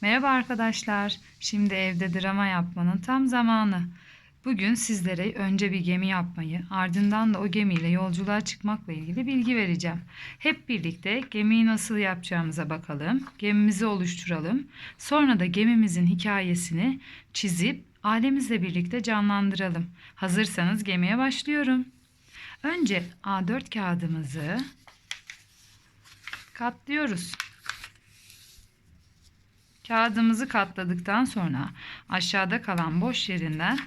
Merhaba arkadaşlar. Şimdi evde drama yapmanın tam zamanı. Bugün sizlere önce bir gemi yapmayı, ardından da o gemiyle yolculuğa çıkmakla ilgili bilgi vereceğim. Hep birlikte gemiyi nasıl yapacağımıza bakalım. Gemimizi oluşturalım. Sonra da gemimizin hikayesini çizip ailemizle birlikte canlandıralım. Hazırsanız gemiye başlıyorum. Önce A4 kağıdımızı katlıyoruz. Kağıdımızı katladıktan sonra aşağıda kalan boş yerinden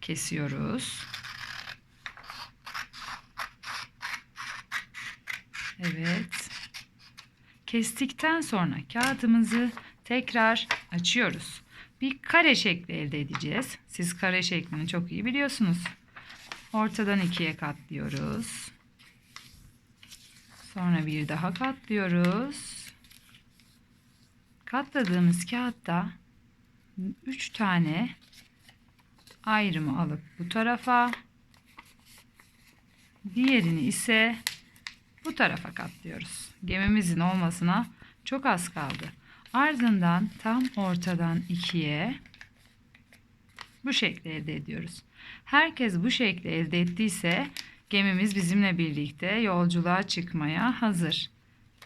kesiyoruz. Evet. Kestikten sonra kağıdımızı tekrar açıyoruz. Bir kare şekli elde edeceğiz. Siz kare şeklini çok iyi biliyorsunuz. Ortadan ikiye katlıyoruz. Sonra bir daha katlıyoruz. Katladığımız kağıtta 3 tane ayrımı alıp bu tarafa diğerini ise bu tarafa katlıyoruz. Gemimizin olmasına çok az kaldı. Ardından tam ortadan ikiye bu şekli elde ediyoruz. Herkes bu şekli elde ettiyse gemimiz bizimle birlikte yolculuğa çıkmaya hazır.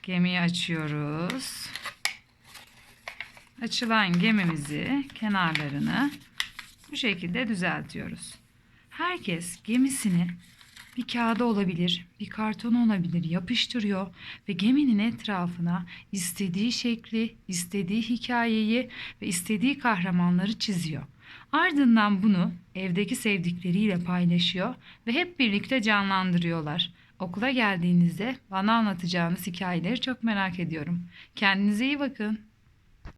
Gemiyi açıyoruz. Açılan gemimizi kenarlarını bu şekilde düzeltiyoruz. Herkes gemisini bir kağıda olabilir, bir kartona olabilir yapıştırıyor ve geminin etrafına istediği şekli, istediği hikayeyi ve istediği kahramanları çiziyor. Ardından bunu evdeki sevdikleriyle paylaşıyor ve hep birlikte canlandırıyorlar. Okula geldiğinizde bana anlatacağınız hikayeleri çok merak ediyorum. Kendinize iyi bakın.